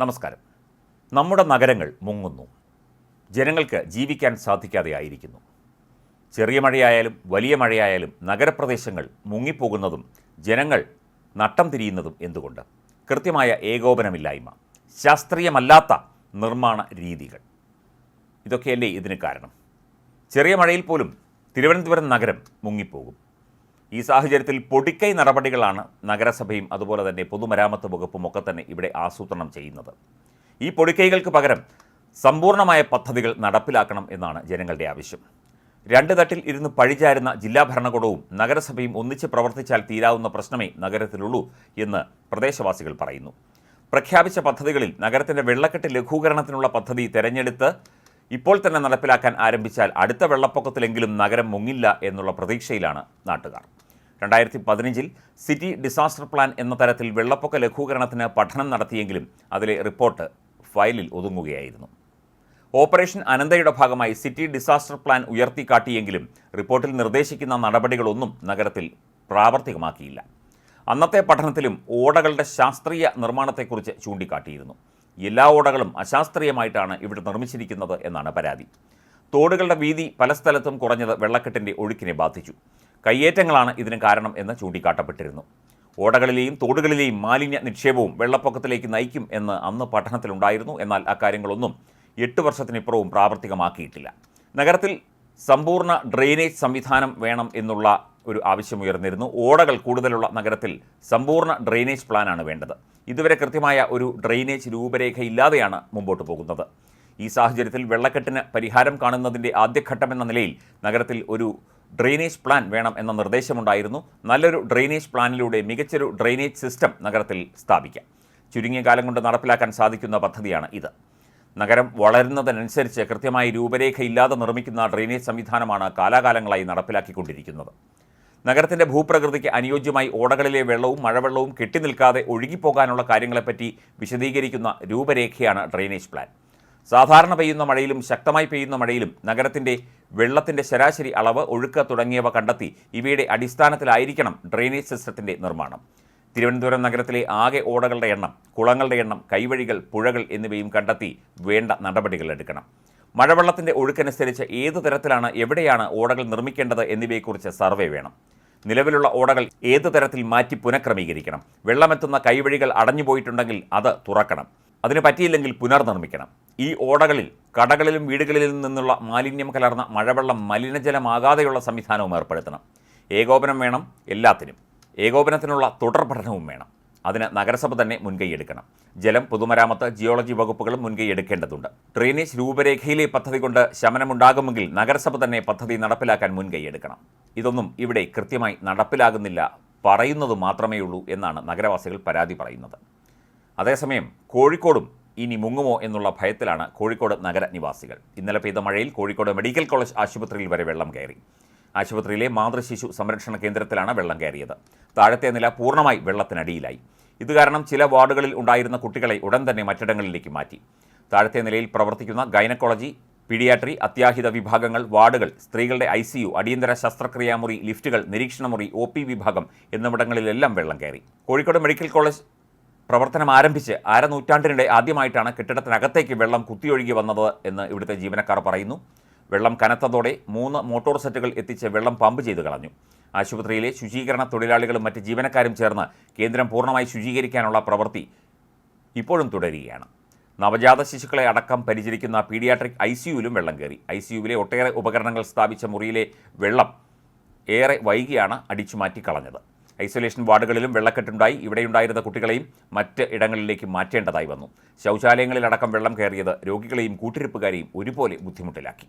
നമസ്കാരം. നമ്മുടെ നഗരങ്ങൾ മുങ്ങുന്നു. ജനങ്ങൾക്ക് ജീവിക്കാൻ സാധിക്കാതെ ആയിരിക്കുന്നു. ചെറിയ മഴയായാലും വലിയ മഴയായാലും നഗരപ്രദേശങ്ങൾ മുങ്ങിപ്പോകുന്നതും ജനങ്ങൾ നട്ടം തിരിയുന്നതും എന്തുകൊണ്ട്? കൃത്യമായ ഏകോപനമില്ലായ്മ ശാസ്ത്രീയമല്ലാത്ത നിർമ്മാണ രീതികൾ. ഇതൊക്കെയല്ലേ ഇതിന് കാരണം? ചെറിയ മഴയിൽ പോലും തിരുവനന്തപുരം നഗരം മുങ്ങിപ്പോകും. ഈ സാഹചര്യത്തിൽ പൊടിക്കൈ നടപടികളാണ് നഗരസഭയും അതുപോലെ തന്നെ പൊതുമരാമത്ത് വകുപ്പും ഒക്കെ തന്നെ ഇവിടെ ആസൂത്രണം ചെയ്യുന്നത്. ഈ പൊടിക്കൈകൾക്ക് പകരം സമ്പൂർണമായ പദ്ധതികൾ നടപ്പിലാക്കണം എന്നാണ് ജനങ്ങളുടെ ആവശ്യം. രണ്ട് തട്ടിൽ ഇരുന്ന് പഴിചാരുന്ന ജില്ലാ ഭരണകൂടവും നഗരസഭയും ഒന്നിച്ച് പ്രവർത്തിച്ചാൽ തീരാവുന്ന പ്രശ്നമേ നഗരത്തിലുള്ളൂ എന്ന് പ്രദേശവാസികൾ പറയുന്നു. പ്രഖ്യാപിച്ച പദ്ധതികളിൽ നഗരത്തിന്റെ വെള്ളക്കെട്ട് ലഘൂകരണത്തിനുള്ള പദ്ധതി തെരഞ്ഞെടുത്ത് ഇപ്പോൾ തന്നെ നടപ്പിലാക്കാൻ ആരംഭിച്ചാൽ അടുത്ത വെള്ളപ്പൊക്കത്തിലെങ്കിലും നഗരം മുങ്ങില്ല എന്നുള്ള പ്രതീക്ഷയിലാണ് നാട്ടുകാർ. രണ്ടായിരത്തി പതിനഞ്ചിൽ സിറ്റി ഡിസാസ്റ്റർ പ്ലാൻ എന്ന തരത്തിൽ വെള്ളപ്പൊക്ക ലഘൂകരണത്തിന് പഠനം നടത്തിയെങ്കിലും അതിലെ റിപ്പോർട്ട് ഫയലിൽ ഒതുങ്ങുകയായിരുന്നു. ഓപ്പറേഷൻ അനന്തയുടെ ഭാഗമായി സിറ്റി ഡിസാസ്റ്റർ പ്ലാൻ ഉയർത്തിക്കാട്ടിയെങ്കിലും റിപ്പോർട്ടിൽ നിർദ്ദേശിക്കുന്ന നടപടികളൊന്നും നഗരത്തിൽ പ്രാവർത്തികമാക്കിയില്ല. അന്നത്തെ പഠനത്തിലും ഓടകളുടെ ശാസ്ത്രീയ നിർമ്മാണത്തെക്കുറിച്ച് ചൂണ്ടിക്കാട്ടിയിരുന്നു. എല്ലാ ഓടകളും അശാസ്ത്രീയമായിട്ടാണ് ഇവിടെ നിർമ്മിച്ചിരിക്കുന്നത് എന്നാണ് പരാതി. തോടുകളുടെ വീതി പല സ്ഥലത്തും കുറഞ്ഞത് വെള്ളക്കെട്ടിന്റെ ഒഴുക്കിനെ ബാധിച്ചു. കയ്യേറ്റങ്ങളാണ് ഇതിന് കാരണം എന്ന് ചൂണ്ടിക്കാട്ടപ്പെട്ടിരുന്നു. ഓടകളിലെയും തോടുകളിലെയും മാലിന്യ നിക്ഷേപവും വെള്ളപ്പൊക്കത്തിലേക്ക് നയിക്കും എന്ന് അന്ന് പഠനത്തിലുണ്ടായിരുന്നു. എന്നാൽ അക്കാര്യങ്ങളൊന്നും എട്ട് വർഷത്തിനിപ്പുറവും പ്രാവർത്തികമാക്കിയിട്ടില്ല. നഗരത്തിൽ സമ്പൂർണ ഡ്രെയിനേജ് സംവിധാനം വേണം എന്നുള്ള ഒരു ആവശ്യമുയർന്നിരുന്നു ഓടകൾ കൂടുതലുള്ള നഗരത്തിൽ സമ്പൂർണ ഡ്രെയിനേജ് പ്ലാനാണ് വേണ്ടത്. ഇതുവരെ കൃത്യമായ ഒരു ഡ്രെയിനേജ് രൂപരേഖയില്ലാതെയാണ് മുമ്പോട്ട് പോകുന്നത്. ഈ സാഹചര്യത്തിൽ വെള്ളക്കെട്ടിന് പരിഹാരം കാണുന്നതിന്റെ ആദ്യഘട്ടമെന്ന നിലയിൽ നഗരത്തിൽ ഒരു ഡ്രെയിനേജ് പ്ലാൻ വേണം എന്ന നിർദ്ദേശമുണ്ടായിരുന്നു. നല്ലൊരു ഡ്രെയിനേജ് പ്ലാനിലൂടെ മികച്ചൊരു ഡ്രെയിനേജ് സിസ്റ്റം നഗരത്തിൽ സ്ഥാപിക്കാം. ചുരുങ്ങിയ കാലം കൊണ്ട് നടപ്പിലാക്കാൻ സാധിക്കുന്ന പദ്ധതിയാണ് ഇത്. നഗരം വളരുന്നതിനനുസരിച്ച് കൃത്യമായി രൂപരേഖയില്ലാതെ നിർമ്മിക്കുന്ന ഡ്രെയിനേജ് സംവിധാനമാണ് കാലാകാലങ്ങളായി നടപ്പിലാക്കിക്കൊണ്ടിരിക്കുന്നത്. നഗരത്തിന്റെ ഭൂപ്രകൃതിക്ക് അനുയോജ്യമായി ഓടകളിലെ വെള്ളവും മഴവെള്ളവും കെട്ടിനിൽക്കാതെ ഒഴുകിപ്പോകാനുള്ള കാര്യങ്ങളെപ്പറ്റി വിശദീകരിക്കുന്ന രൂപരേഖയാണ് ഡ്രെയിനേജ് പ്ലാൻ. സാധാരണ പെയ്യുന്ന മഴയിലും ശക്തമായി പെയ്യുന്ന മഴയിലും നഗരത്തിന്റെ വെള്ളത്തിന്റെ ശരാശരി അളവ് ഒഴുക്ക് തുടങ്ങിയവ കണ്ടെത്തി ഇവയുടെ അടിസ്ഥാനത്തിലായിരിക്കണം ഡ്രെയിനേജ് സിസ്റ്റത്തിന്റെ നിർമ്മാണം. തിരുവനന്തപുരം നഗരത്തിലെ ആകെ ഓടകളുടെ എണ്ണം കുളങ്ങളുടെ എണ്ണം കൈവഴികൾ പുഴകൾ എന്നിവയും കണ്ടെത്തി വേണ്ട നടപടികൾ എടുക്കണം. മഴവെള്ളത്തിന്റെ ഒഴുക്കനുസരിച്ച് ഏത് തരത്തിലാണ് എവിടെയാണ് ഓടകൾ നിർമ്മിക്കേണ്ടത് എന്നിവയെക്കുറിച്ച് സർവേ വേണം. നിലവിലുള്ള ഓടകൾ ഏത് തരത്തിൽ മാറ്റി പുനഃക്രമീകരിക്കണം? വെള്ളമെത്തുന്ന കൈവഴികൾ അടഞ്ഞുപോയിട്ടുണ്ടെങ്കിൽ അത് തുറക്കണം. അതിന് പറ്റിയില്ലെങ്കിൽ പുനർനിർമ്മിക്കണം. ഈ ഓടകളിൽ കടകളിലും വീടുകളിലും നിന്നുള്ള മാലിന്യം കലർന്ന മഴവെള്ളം മലിനജലമാകാതെയുള്ള സംവിധാനവും ഏർപ്പെടുത്തണം. ഏകോപനം വേണം എല്ലാത്തിനും. ഏകോപനത്തിനുള്ള തുടർ പഠനവും വേണം. അതിന് നഗരസഭ തന്നെ മുൻകൈയെടുക്കണം ജലം പൊതുമരാമത്ത് ജിയോളജി വകുപ്പുകളും മുൻകൈയെടുക്കേണ്ടതുണ്ട് ഡ്രെയിനേജ് രൂപരേഖയിലെ പദ്ധതി കൊണ്ട് ശമനമുണ്ടാകുമെങ്കിൽ നഗരസഭ തന്നെ പദ്ധതി നടപ്പിലാക്കാൻ മുൻകൈയെടുക്കണം ഇതൊന്നും ഇവിടെ കൃത്യമായി നടപ്പിലാകുന്നില്ല. പറയുന്നത് മാത്രമേ ഉള്ളൂ എന്നാണ് നഗരവാസികൾ പരാതി പറയുന്നത്. അതേസമയം കോഴിക്കോടും ഇനി മുങ്ങുമോ എന്നുള്ള ഭയത്തിലാണ് കോഴിക്കോട് നഗര നിവാസികൾ ഇന്നലെ പെയ്ത മഴയിൽ കോഴിക്കോട് മെഡിക്കൽ കോളേജ് ആശുപത്രിയിൽ വരെ വെള്ളം കയറി. ആശുപത്രിയിലെ മാതൃശിശു സംരക്ഷണ കേന്ദ്രത്തിലാണ് വെള്ളം കയറിയത്. താഴത്തെ നില പൂർണമായി വെള്ളത്തിനടിയിലായി. ഇത് കാരണം ചില വാർഡുകളിൽ ഉണ്ടായിരുന്ന കുട്ടികളെ ഉടൻ തന്നെ മറ്റിടങ്ങളിലേക്ക് മാറ്റി. താഴത്തെ നിലയിൽ പ്രവർത്തിക്കുന്ന ഗൈനക്കോളജി പീഡിയാട്രി അത്യാഹിത വിഭാഗങ്ങൾ വാർഡുകൾ സ്ത്രീകളുടെ ഐ സി യു അടിയന്തര ശസ്ത്രക്രിയാമുറി ലിഫ്റ്റുകൾ നിരീക്ഷണമുറി ഒ പി വിഭാഗം എന്നിവിടങ്ങളിലെല്ലാം വെള്ളം കയറി. കോഴിക്കോട് മെഡിക്കൽ കോളേജ് പ്രവർത്തനം ആരംഭിച്ച് അരനൂറ്റാണ്ടിനിടെ ആദ്യമായിട്ടാണ് കെട്ടിടത്തിനകത്തേക്ക് വെള്ളം കുത്തിയൊഴുകി വന്നത് എന്ന് ഇവിടുത്തെ ജീവനക്കാർ പറയുന്നു. വെള്ളം കനത്തതോടെ മൂന്ന് മോട്ടോർ സെറ്റുകൾ എത്തിച്ച് വെള്ളം പമ്പ് ചെയ്ത് കളഞ്ഞു. ആശുപത്രിയിലെ ശുചീകരണ തൊഴിലാളികളും മറ്റ് ജീവനക്കാരും ചേർന്ന് കേന്ദ്രം പൂർണമായി ശുചീകരിക്കാനുള്ള പ്രവൃത്തി ഇപ്പോഴും തുടരുകയാണ്. നവജാത ശിശുക്കളെ അടക്കം പരിചരിക്കുന്ന പീഡിയാട്രിക് ഐ സിയുവിലും വെള്ളം കയറി. ഐ സിയുവിലെ ഒട്ടേറെ ഉപകരണങ്ങൾ സ്ഥാപിച്ച മുറിയിലെ വെള്ളം ഏറെ വൈകിയാണ് അടിച്ചുമാറ്റി കളഞ്ഞത് ഐസൊലേഷൻ വാർഡുകളിലും വെള്ളക്കെട്ടുണ്ടായി. ഇവിടെയുണ്ടായിരുന്ന കുട്ടികളെയും മറ്റ് ഇടങ്ങളിലേക്ക് മാറ്റേണ്ടതായി വന്നു. ശൗചാലയങ്ങളിലടക്കം വെള്ളം കയറിയത് രോഗികളെയും കൂട്ടിരിപ്പുകാരെയും ഒരുപോലെ ബുദ്ധിമുട്ടിലാക്കി.